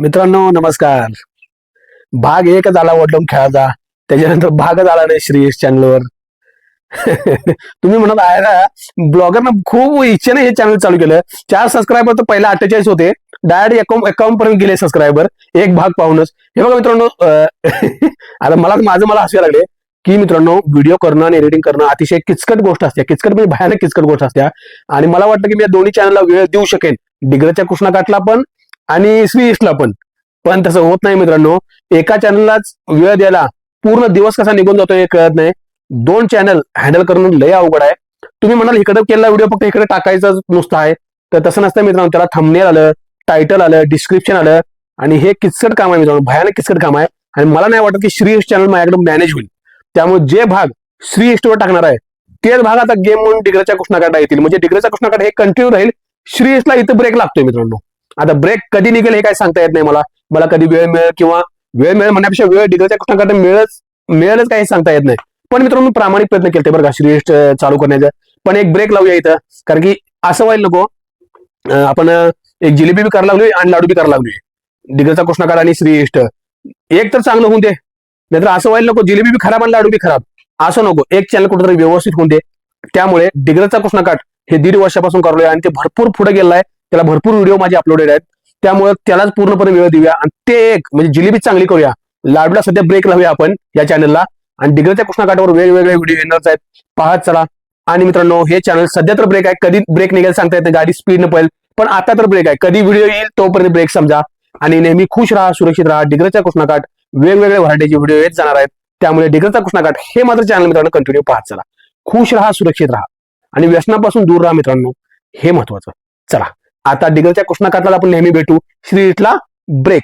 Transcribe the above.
मित्रांनो नमस्कार. भाग एक झाला वडलोम खेळाचा. त्याच्यानंतर भागच आला नाही श्रीयश चॅनलवर. तुम्ही म्हणत आहे ना ब्लॉगरना खूप इच्छेने हे चॅनल चालू केलं. चार सबस्क्रायबर तर पहिला अठ्ठेचाळीस होते. डायरेक्ट अकाउंट पर्यंत गेले सबस्क्रायबर एक भाग पाहूनच. हे बघा मित्रांनो आता मला माझं मला हसू लागले. की मित्रांनो व्हिडिओ करणं आणि एडिटिंग करणं अतिशय किचकट गोष्ट असते. किचकट म्हणजे भयानक किचकट गोष्ट असते आणि मला वाटतं की मी या दोन्ही चॅनलला वेळ देऊ शकेन. डिग्रच्या कृष्णाकाठला पण आणि श्री ईस्टला पण. पण तसं होत नाही मित्रांनो. एका चॅनललाच वेळ द्यायला पूर्ण दिवस कसा निघून जातो हे कळत नाही. दोन चॅनल हँडल करणं लय अवघड आहे. तुम्ही म्हणाल इकडे केलेला व्हिडिओ फक्त इकडे टाकायचा नुसता आहे. तर तसं नसतं मित्रांनो. त्याला थंबनेल आलं टायटल आलं डिस्क्रिप्शन आलं आणि हे किचकट काम आहे मित्रांनो. भयानक किचकट काम आहे. आणि मला नाही वाटत की श्री चॅनल माझ्याकडे मॅनेज होईल. त्यामुळे जे भाग श्री इष्टवर टाकणार आहे तेच भाग आता गेम म्हणून डिग्रच्या कृष्णाकडे येतील. म्हणजे डिग्रच्या कृष्णाकडे हे कंटिन्यू राहील. श्री इष्टला इथं ब्रेक लागतोय मित्रांनो. आता ब्रेक कधी निघेल हे काय सांगता येत नाही मला. मला कधी वेळ मिळेल किंवा वेळ मिळेल म्हणण्यापेक्षा वेळ डिग्रच्या कृष्णाकाठ मिळेलच मिळेलच काही सांगता येत नाही. पण मित्रांनो प्रामाणिक प्रयत्न केले बरं का श्रीष्ट चालू करण्याचा. पण एक ब्रेक लावूया इथं. कारण की असं व्हायला नको आपण एक जिलेबी बी करायला लागलोय आणि लाडू बी करायला लागलोय. डिग्रचा कृष्णाकाठ आणि श्री एक तर चांगलं होऊन दे. नाहीतर असं व्हायला नको जिलेबी बी खराब आणि लाडू बी खराब. असं नको. एक चॅनल कुठेतरी व्यवस्थित होऊन दे. त्यामुळे डिग्रचा कृष्णाकाठ हे दीड वर्षापासून करलोय आणि ते भरपूर पुढे गेलाय. त्याला भरपूर व्हिडिओ माझे अपलोडेड आहेत. त्यामुळे त्यालाच पूर्णपणे वेळ देऊया. आणि ते एक म्हणजे जिलेबी चांगली करूया. लाडूला सध्या ब्रेक लावूया आपण या चॅनलला आणि डिग्रच्या कृष्णाकाठावर वेगवेगळे व्हिडिओ येणारच आहेत. पाहत चला. आणि मित्रांनो हे चॅनल सध्या तर ब्रेक आहे. कधी ब्रेक निघायला सांगता येते गाडी स्पीड न पळेल. पण आता तर ब्रेक आहे. कधी व्हिडिओ येईल तोपर्यंत ब्रेक समजा. आणि नेहमी खुश राहा सुरक्षित राहा. डिग्रच्या कृष्णाकाठ वेगवेगळ्या व्हरायटीचे व्हिडिओ येत जाणार आहेत. त्यामुळे डिग्रचा कृष्णाकाठ हे मात्र चॅनल मित्रांनो कंटिन्यू पाहत चला. खुश राहा सुरक्षित राहा. आणि व्यसनापासून दूर राहा मित्रांनो. हे महत्वाचं. चला. आता डिगलच्या कृष्णाकाठाला आपण नेहमी भेटू. श्री इटला ब्रेक